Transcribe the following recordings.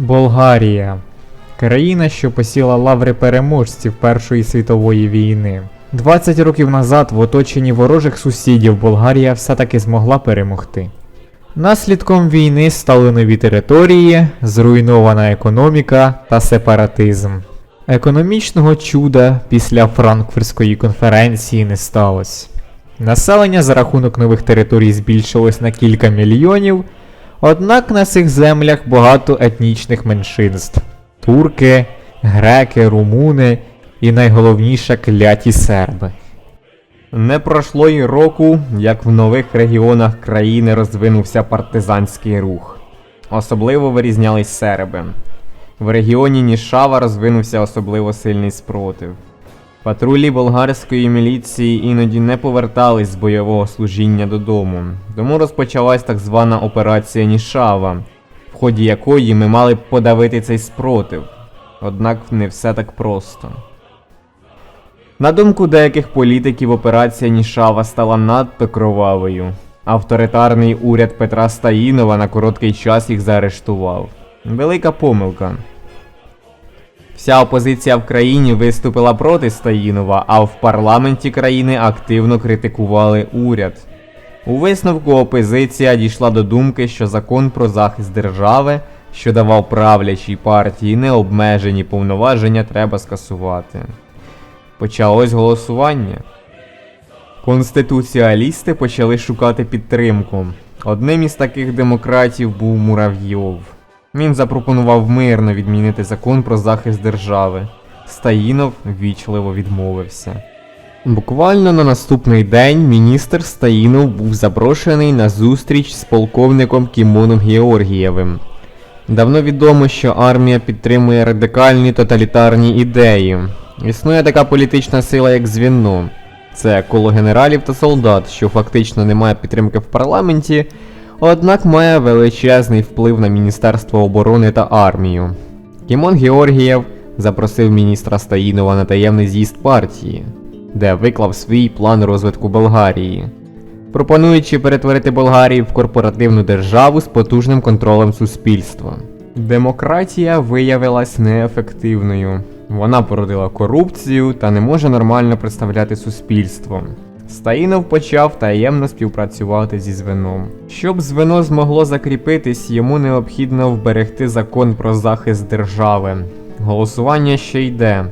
Болгарія. Країна, що посіла лаври переможців Першої світової війни. 20 років назад в оточенні ворожих сусідів Болгарія все-таки змогла перемогти. Наслідком війни стали нові території, зруйнована економіка та сепаратизм. Економічного чуда після Франкфуртської конференції не сталося. Населення за рахунок нових територій збільшилось на кілька мільйонів, однак на цих землях багато етнічних меншинств: турки, греки, румуни і найголовніше кляті серби. Не пройшло й року, як в нових регіонах країни розвинувся партизанський рух. Особливо вирізнялись серби. В регіоні Нішава розвинувся особливо сильний спротив. Патрулі болгарської міліції іноді не повертались з бойового служіння додому, тому розпочалась так звана операція Нішава, в ході якої ми мали б подавити цей спротив. Однак не все так просто. На думку деяких політиків, операція Нішава стала надто кровавою. Авторитарний уряд Петра Стаїнова на короткий час їх заарештував. Велика помилка. Вся опозиція в країні виступила проти Стаїнова, а в парламенті країни активно критикували уряд. У висновку опозиція дійшла до думки, що закон про захист держави, що давав правлячій партії необмежені повноваження, треба скасувати. Почалось голосування. Конституціалісти почали шукати підтримку. Одним із таких демократів був Муравйов. Він запропонував мирно відмінити закон про захист держави. Стаїнов ввічливо відмовився. Буквально на наступний день міністр Стаїнов був запрошений на зустріч з полковником Кімоном Георгієвим. Давно відомо, що армія підтримує радикальні тоталітарні ідеї. Існує така політична сила, як звіно. Це коло генералів та солдат, що фактично не має підтримки в парламенті, однак має величезний вплив на Міністерство оборони та армію. Кімон Георгієв запросив міністра Стаїнова на таємний з'їзд партії, де виклав свій план розвитку Болгарії, пропонуючи перетворити Болгарію в корпоративну державу з потужним контролем суспільства. Демократія виявилась неефективною. Вона породила корупцію та не може нормально представляти суспільство. Стаїнов почав таємно співпрацювати зі звеном. Щоб звено змогло закріпитись, йому необхідно вберегти закон про захист держави. Голосування ще йде.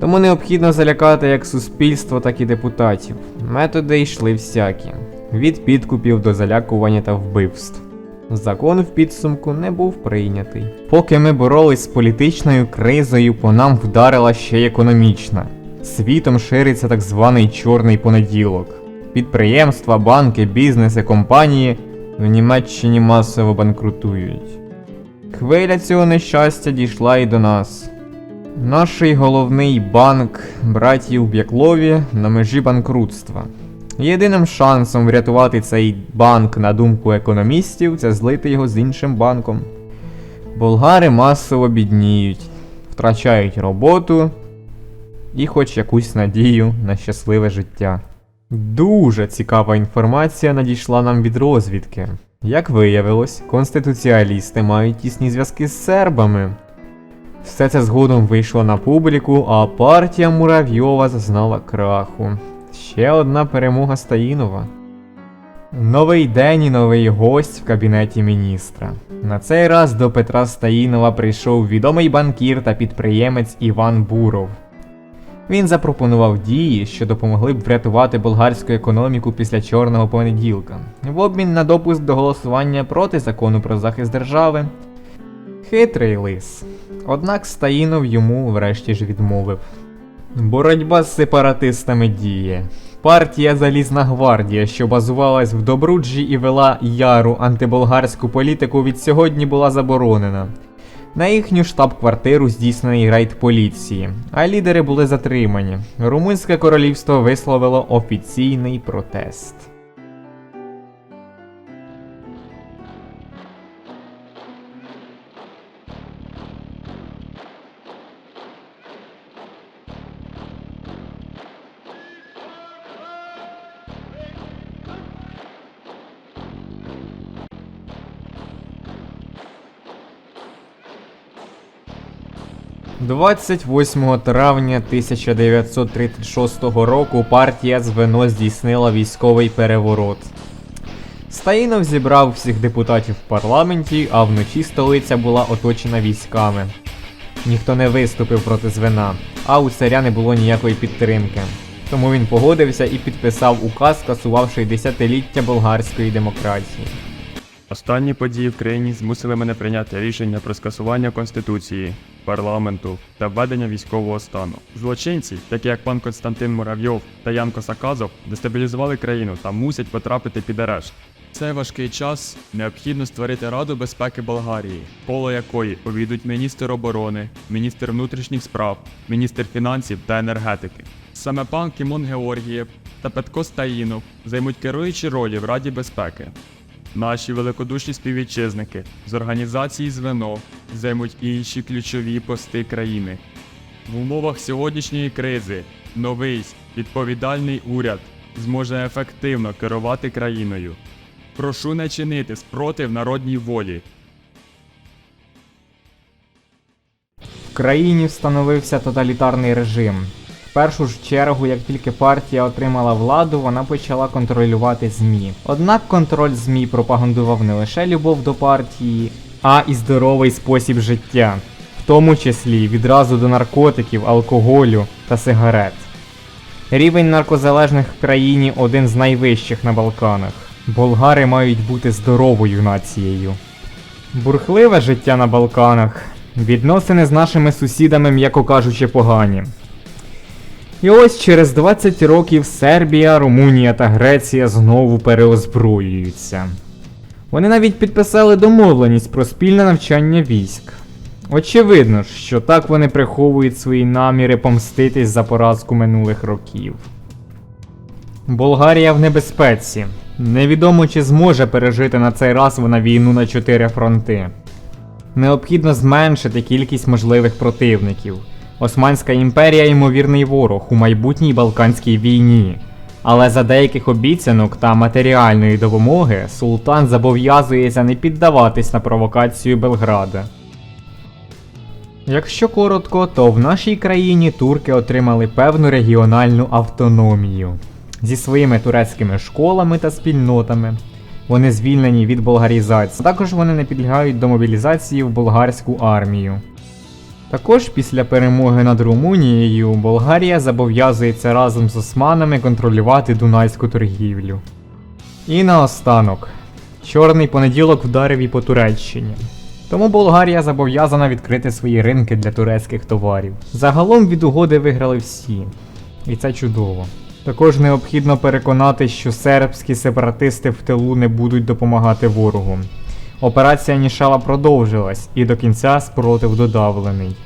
Тому необхідно залякати як суспільство, так і депутатів. Методи йшли всякі: від підкупів до залякування та вбивств. Закон в підсумку не був прийнятий. Поки ми боролись з політичною кризою, по нам вдарила ще й економічна. Світом шириться так званий чорний понеділок. Підприємства, банки, бізнеси, компанії в Німеччині масово банкрутують. Хвиля цього нещастя дійшла і до нас. Наш головний банк братів Б'яклові на межі банкрутства. Єдиним шансом врятувати цей банк, на думку економістів, це злити його з іншим банком. Болгари масово бідніють, втрачають роботу і хоч якусь надію на щасливе життя. Дуже цікава інформація надійшла нам від розвідки. Як виявилось, конституціалісти мають тісні зв'язки з сербами. Все це згодом вийшло на публіку, а партія Муравйова зазнала краху. Ще одна перемога Стаїнова. Новий день і новий гость в кабінеті міністра. На цей раз до Петра Стаїнова прийшов відомий банкір та підприємець Іван Буров. Він запропонував дії, що допомогли б врятувати болгарську економіку після чорного понеділка, в обмін на допуск до голосування проти закону про захист держави. Хитрий лис. Однак Стаїнов йому врешті ж відмовив. Боротьба з сепаратистами діє. Партія Залізна гвардія, що базувалась в Добруджі і вела яру антиболгарську політику, від сьогодні була заборонена. На їхню штаб-квартиру здійснений рейд поліції, а лідери були затримані. Румунське королівство висловило офіційний протест. 28 травня 1936 року партія Звено здійснила військовий переворот. Стаїнов зібрав всіх депутатів в парламенті, а вночі столиця була оточена військами. Ніхто не виступив проти звена, а у царя не було ніякої підтримки. Тому він погодився і підписав указ, скасувавши десятиліття болгарської демократії. Останні події в країні змусили мене прийняти рішення про скасування конституції, парламенту та введення військового стану. Злочинці, такі як пан Константин Муравйов та Ян Косаказов, дестабілізували країну та мусять потрапити під арешт. Цей важкий час необхідно створити Раду безпеки Болгарії, коло якої увійдуть міністр оборони, міністр внутрішніх справ, міністр фінансів та енергетики. Саме пан Кімон Георгієв та Петко Стаїнов займуть керуючі ролі в Раді безпеки. Наші великодушні співвітчизники з організації звено займуть інші ключові пости країни. В умовах сьогоднішньої кризи новий відповідальний уряд зможе ефективно керувати країною. Прошу не чинити спротив народній волі. В країні встановився тоталітарний режим. Першу ж чергу, як тільки партія отримала владу, вона почала контролювати ЗМІ. Однак контроль ЗМІ пропагандував не лише любов до партії, а і здоровий спосіб життя, в тому числі відразу до наркотиків, алкоголю та сигарет. Рівень наркозалежних в країні один з найвищих на Балканах. Болгари мають бути здоровою нацією. Бурхливе життя на Балканах. Відносини з нашими сусідами, м'яко кажучи, погані. І ось через 20 років Сербія, Румунія та Греція знову переозброюються. Вони навіть підписали домовленість про спільне навчання військ. Очевидно ж, що так вони приховують свої наміри помститись за поразку минулих років. Болгарія в небезпеці. Невідомо чи зможе пережити на цей раз вона війну на чотири фронти. Необхідно зменшити кількість можливих противників. Османська імперія ймовірний ворог у майбутній Балканській війні. Але за деяких обіцянок та матеріальної допомоги султан зобов'язується не піддаватись на провокацію Белграда. Якщо коротко, то в нашій країні турки отримали певну регіональну автономію зі своїми турецькими школами та спільнотами. Вони звільнені від болгарізації. Також вони не підлягають до мобілізації в болгарську армію. Також після перемоги над Румунією Болгарія зобов'язується разом з османами контролювати дунайську торгівлю. І наостанок. Чорний понеділок вдарив і по Туреччині. Тому Болгарія зобов'язана відкрити свої ринки для турецьких товарів. Загалом від угоди виграли всі. І це чудово. Також необхідно переконати, що сербські сепаратисти в тилу не будуть допомагати ворогу. Операція Нішала продовжилась і до кінця спротив додавлений.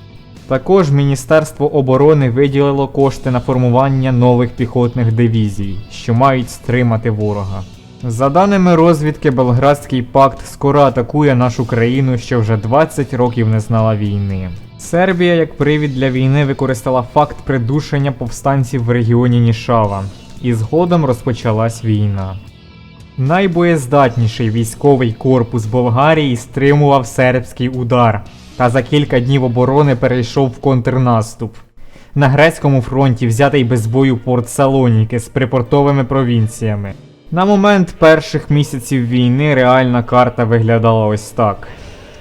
Також Міністерство оборони виділило кошти на формування нових піхотних дивізій, що мають стримати ворога. За даними розвідки, Белградський пакт скоро атакує нашу країну, що вже 20 років не знала війни. Сербія як привід для війни використала факт придушення повстанців в регіоні Нішава, і згодом розпочалась війна. Найбоєздатніший військовий корпус Болгарії стримував сербський удар, та за кілька днів оборони перейшов в контрнаступ. На грецькому фронті взятий без бою порт Салоніки з припортовими провінціями. На момент перших місяців війни реальна карта виглядала ось так.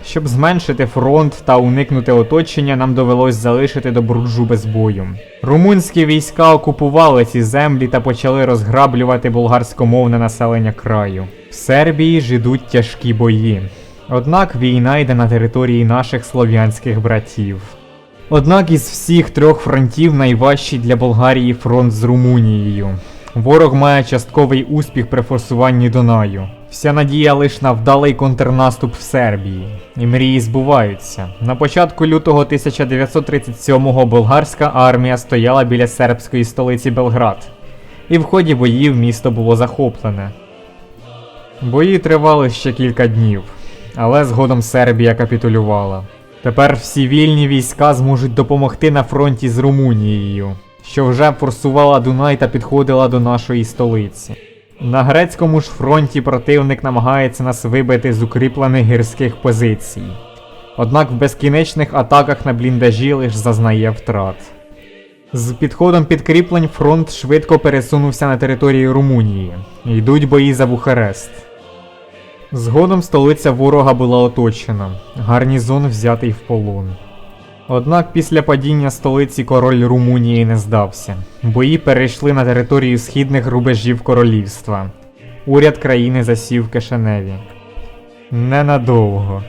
Щоб зменшити фронт та уникнути оточення, нам довелось залишити Добруджу без бою. Румунські війська окупували ці землі та почали розграблювати болгарськомовне населення краю. В Сербії ж ідуть тяжкі бої. Однак війна йде на території наших слов'янських братів. Однак із всіх трьох фронтів найважчий для Болгарії фронт з Румунією. Ворог має частковий успіх при форсуванні Дунаю. Вся надія лиш на вдалий контрнаступ в Сербії. І мрії збуваються. На початку лютого 1937-го болгарська армія стояла біля сербської столиці Белград. І в ході боїв місто було захоплене. Бої тривали ще кілька днів, але згодом Сербія капітулювала. Тепер всі вільні війська зможуть допомогти на фронті з Румунією, що вже форсувала Дунай та підходила до нашої столиці. На грецькому ж фронті противник намагається нас вибити з укріплених гірських позицій. Однак в безкінечних атаках на бліндажі лиш зазнає втрат. З підходом підкріплень фронт швидко пересунувся на територію Румунії. Йдуть бої за Бухарест. Згодом столиця ворога була оточена, гарнізон взятий в полон. Однак після падіння столиці король Румунії не здався. Бої перейшли на територію східних рубежів королівства. Уряд країни засів в. Ненадовго.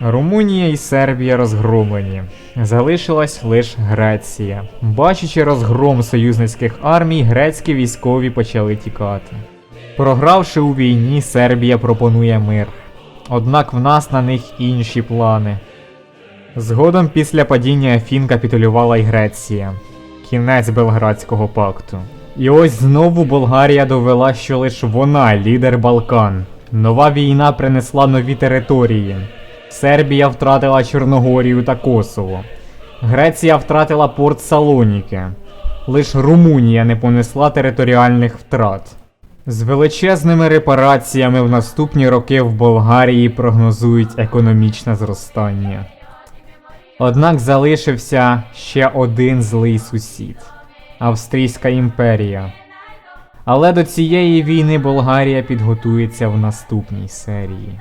Румунія і Сербія розгромлені. Залишилась лише Греція. Бачачи розгром союзницьких армій, грецькі військові почали тікати. Програвши у війні, Сербія пропонує мир. Однак в нас на них інші плани. Згодом після падіння Афін капітулювала й Греція. Кінець Белградського пакту. І ось знову Болгарія довела, що лише вона лідер Балкан. Нова війна принесла нові території. Сербія втратила Чорногорію та Косово. Греція втратила порт Салоніки. Лиш Румунія не понесла територіальних втрат. З величезними репараціями в наступні роки в Болгарії прогнозують економічне зростання. Однак залишився ще один злий сусід Австрійська імперія. Але до цієї війни Болгарія підготується в наступній серії.